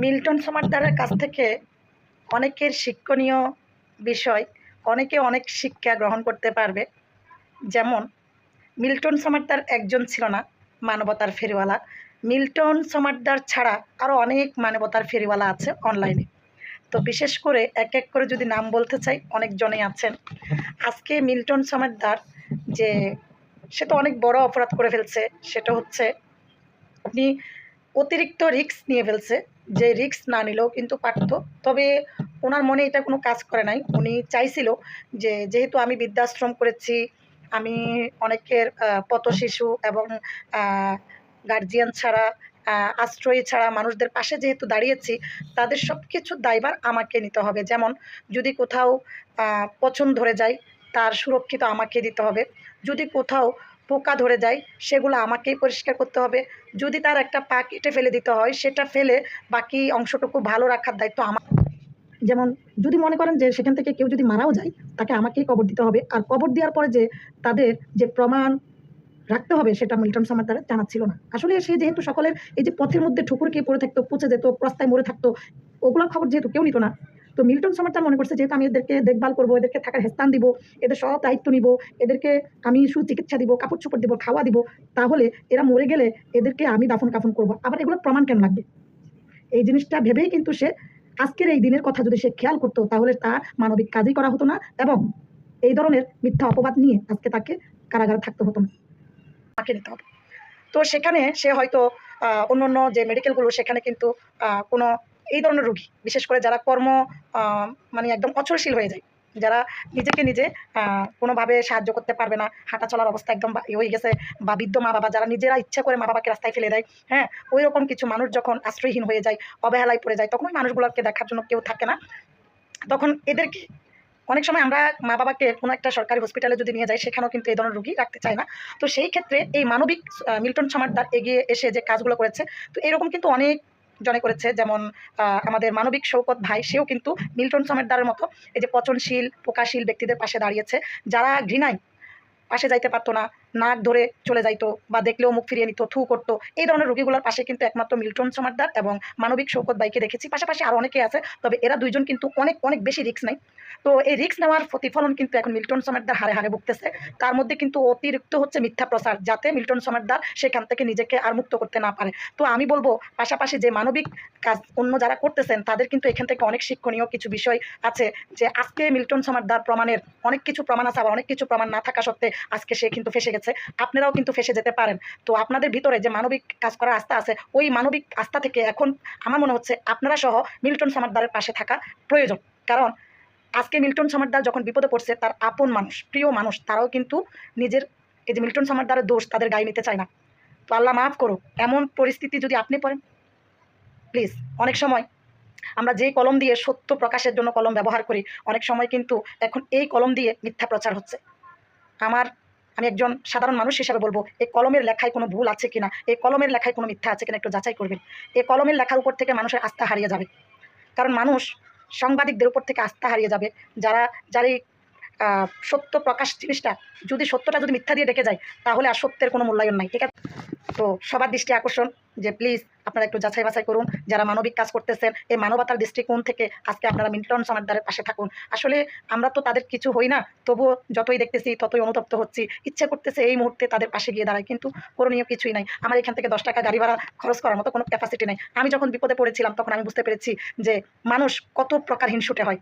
Milton সমাদ্দারের কাছ থেকে অনেকের শিক্ষণীয় বিষয়, অনেকে অনেক শিক্ষা গ্রহণ করতে পারবে। যেমন, মিল্টন সমাদ্দার একজন ছিল না, মানবতার ফেরিওয়ালা। মিল্টন সমাদ্দার ছাড়া আরও অনেক মানবতার ফেরিওয়ালা আছে অনলাইনে তো বিশেষ করে এক এক করে যদি নাম বলতে চাই অনেকজনেই আছেন। আজকে মিল্টন সমাদ্দার যে, সে তো অনেক বড় অপরাধ করে ফেলছে, সেটা হচ্ছে আপনি অতিরিক্ত রিস্ক নিয়ে ফেলছে। যে রিস্ক না নিলেও কিন্তু পারত। তবে ওনার মনে এটা কোনো কাজ করে নাই। উনি চাইছিল যে, যেহেতু আমি বৃদ্ধাশ্রম করেছি, আমি অনেকের পথ শিশু এবং গার্জিয়ান ছাড়া আশ্রয়ী ছাড়া মানুষদের পাশে যেহেতু দাঁড়িয়েছি, তাদের সব কিছুর দায়ভার আমাকে নিতে হবে। যেমন যদি কোথাও পছন্দ ধরে যায়, তার সুরক্ষিত আমাকে দিতে হবে। যদি কোথাও পোকা ধরে যায়, সেগুলো আমাকেই পরিষ্কার করতে হবে। যদি তার একটা পা কেটে ফেলে দিতে হয়, সেটা ফেলে বাকি অংশটুকু ভালো রাখার দায়িত্ব আমার। যেমন, যদি মনে করেন যে সেখান থেকে কেউ যদি মারাও যায়, তাকে আমাকেই কবর দিতে হবে। আর কবর দেওয়ার পরে যে তাদের যে প্রমাণ রাখতে হবে, সেটা মিল্টন সামার জানা ছিল না। আসলে সে যেহেতু সকলের এই যে পথের মধ্যে ঠুকুর খেয়ে পড়ে থাকতো, পচে যেত, রাস্তায় মরে থাকতো, ওগুলোর খবর যেহেতু কেউ নিত না তো মিল্টন সামার মনে করছে যেহেতু আমি এদেরকে দেখভাল করব, এদেরকে থাকার হেস্তান দিব, এদের সব দায়িত্ব নিব, এদেরকে আমি সুচিকিৎসা দিব, কাপড় চোপড় দিব, খাওয়া দিব, তাহলে এরা মরে গেলে এদেরকে আমি দাফন কাফন করব। আবার এগুলো প্রমাণ কেন লাগবে? এই জিনিসটা ভেবেই কিন্তু সে আজকের এই দিনের কথা যদি সে খেয়াল করতো, তাহলে তার মানবিক কাজই করা হতো না এবং এই ধরনের মিথ্যা অপবাদ নিয়ে আজকে তাকে কারাগারে থাকতে হতো না। তাকে নিতে হবে। তো সেখানে সে হয়তো অন্য অন্য যে মেডিকেলগুলো সেখানে কিন্তু কোনো এই ধরনের রোগী, বিশেষ করে যারা কর্ম মানে একদম অচলশীল হয়ে যায়। যারা নিজেকে নিজে কোনোভাবে সাহায্য করতে পারবে না হাঁটা চলার অবস্থা একদম হয়ে গেছে বা, বৃদ্ধ মা বাবা যারা নিজেরা ইচ্ছা করে মা বাবাকে রাস্তায় ফেলে দেয় হ্যাঁ ওই রকম কিছু মানুষ যখন আশ্রয়হীন হয়ে যায়, অবহেলায় পড়ে যায় তখন মানুষগুলোকে দেখার জন্য কেউ থাকে না। তখন এদেরকে, অনেক সময় আমরা মা বাবাকে কোনো একটা সরকারি হসপিটালে যদি নিয়ে যাই, সেখানেও কিন্তু এই ধরনের রুগী রাখতে চায় না। তো সেই ক্ষেত্রে এই মানবিক মিল্টন সমাদ্দার এগিয়ে এসে যে কাজগুলো করেছে, তো এরকম কিন্তু অনেক জনে করেছে, যেমন আমাদের মানবিক শৌকত ভাই, সেও কিন্তু মিল্টন সমাদ্দারের মতো এই যে পচনশীল পোকাশীল ব্যক্তিদের পাশে দাঁড়িয়েছে। যারা ঘৃণায় পাশে যাইতে পারতো না নাক ধরে চলে যাইতো বা দেখলেও মুখ ফিরিয়ে নিত, থু করতো। এই ধরনের রোগীগুলোর পাশে কিন্তু একমাত্র মিল্টন সমাদ্দার এবং মানবিক শৌকত বাইকে দেখেছি। পাশাপাশি আরও অনেকে আছে, তবে এরা দুইজন কিন্তু অনেক অনেক বেশি রিস্ক নেয়। তো এই রিস্ক নেওয়ার প্রতিফলন কিন্তু এখন মিল্টন সমাদ্দার হারে হারে ভুগতেছে। তার মধ্যে কিন্তু অতিরিক্ত হচ্ছে মিথ্যা প্রচার, যাতে মিল্টন সমাদ্দার সেখান থেকে নিজেকে আর মুক্ত করতে না পারে। তো আমি বলব, পাশাপাশি যে মানবিক কাজ অন্য যারা করতেছেন, তাদের কিন্তু এখান থেকে অনেক শিক্ষণীয় কিছু বিষয় আছে, যে আজকে মিল্টন সমাদ্দার প্রমাণের অনেক কিছু প্রমাণ আছে, আবার অনেক কিছু প্রমাণ না থাকা সত্ত্বে আজকে সে কিন্তু ফেসে গেছে। আপনারাও কিন্তু ফেসে যেতে পারেন। তো আপনাদের ভিতরে যে মানবিক কাজ করার আস্থা আছে, ওই মানবিক আস্থা থেকে এখন আমার মনে হচ্ছে আপনারা সহ মিল্টন সমাদ্দারের পাশে থাকা প্রয়োজন। কারণ আজকে মিল্টন সমাদ্দার যখন বিপদে পড়ছে, তার আপন মানুষ, প্রিয় মানুষ, তারাও কিন্তু নিজের এই যে মিল্টন সমাদ্দারের দোষ তাদের গায়ে নিতে চায় না। তো আল্লাহ মাফ করুক, এমন পরিস্থিতি যদি আপনি পড়েন, প্লিজ, অনেক সময় আমরা যে কলম দিয়ে সত্য প্রকাশের জন্য কলম ব্যবহার করি, অনেক সময় কিন্তু এখন এই কলম দিয়ে মিথ্যা প্রচার হচ্ছে। আমার আমি একজন সাধারণ মানুষ হিসাবে বলব এই কলমের লেখায় কোনো ভুল আছে কিনা? এই কলমের লেখায় কোনো মিথ্যা আছে কিনা একটু যাচাই করবেন। এই কলমের লেখার উপর থেকে মানুষের আস্থা হারিয়ে যাবে। কারণ মানুষ সাংবাদিকদের উপর থেকে আস্থা হারিয়ে যাবে। যারা যারা সত্য প্রকাশ জিনিসটা, যদি সত্যটা যদি মিথ্যা দিয়ে ডেকে যায়, তাহলে আর সত্যের কোনো মূল্যায়ন নাই, ঠিক আছে? তো সবার দৃষ্টি আকর্ষণ যে প্লিজ আপনারা একটু যাচাই বাছাই করুন, যারা মানবিক কাজ করতেছেন, এই মানবতার দৃষ্টিকোণ থেকে আজকে আপনারা মিল্টন সমাদ্দারের পাশে থাকুন। আসলে আমরা তো তাদের কিছু হই না, তবুও যতই দেখতেছি, ততই অনুতপ্ত হচ্ছি। ইচ্ছে করতেছে এই মুহূর্তে তাদের পাশে গিয়ে দাঁড়ায়, কিন্তু করণীয় কিছুই নাই। আমার এখান থেকে দশ টাকা গাড়ি ভাড়া খরচ করার মতো কোনো ক্যাপাসিটি নাই। আমি যখন বিপদে পড়েছিলাম, তখন আমি বুঝতে পেরেছি যে মানুষ কত প্রকার হিংসুটে হয়।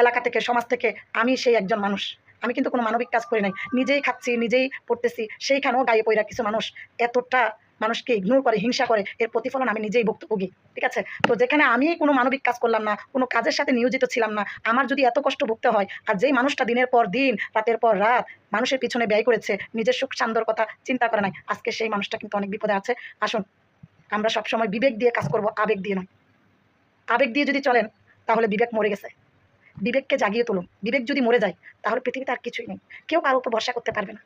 এলাকা থেকে, সমাজ থেকে আমি সেই একজন মানুষ। আমি কিন্তু কোনো মানবিক কাজ করি নাই। নিজেই খাচ্ছি, নিজেই পড়তেছি, সেইখানেও গায়ে পইরা কিছু মানুষ এতটা মানুষকে ইগনোর করে, হিংসা করে, এর প্রতিফলন আমি নিজেই ভুক্তভোগী। ঠিক আছে? তো যেখানে আমি কোনো মানবিক কাজ করলাম না, কোনো কাজের সাথে নিয়োজিত ছিলাম না, আমার যদি এত কষ্ট ভুগতে হয়, আর যেই মানুষটা দিনের পর দিন, রাতের পর রাত মানুষের পিছনে ব্যয় করেছে, নিজের সুখ, সান্দর কথা চিন্তা করে নাই, আজকে সেই মানুষটা কিন্তু অনেক বিপদে আছে। আসুন, আমরা সবসময় বিবেক দিয়ে কাজ করব, আবেগ দিয়ে নয়। আবেগ দিয়ে যদি চলেন, তাহলে বিবেক মরে গেছে। বিবেককে জাগিয়ে তুলুন। বিবেক যদি মরে যায়, তাহলে পৃথিবীতে আর কিছুই নেই। কেউ কারোর উপর ভরসা করতে পারবে না।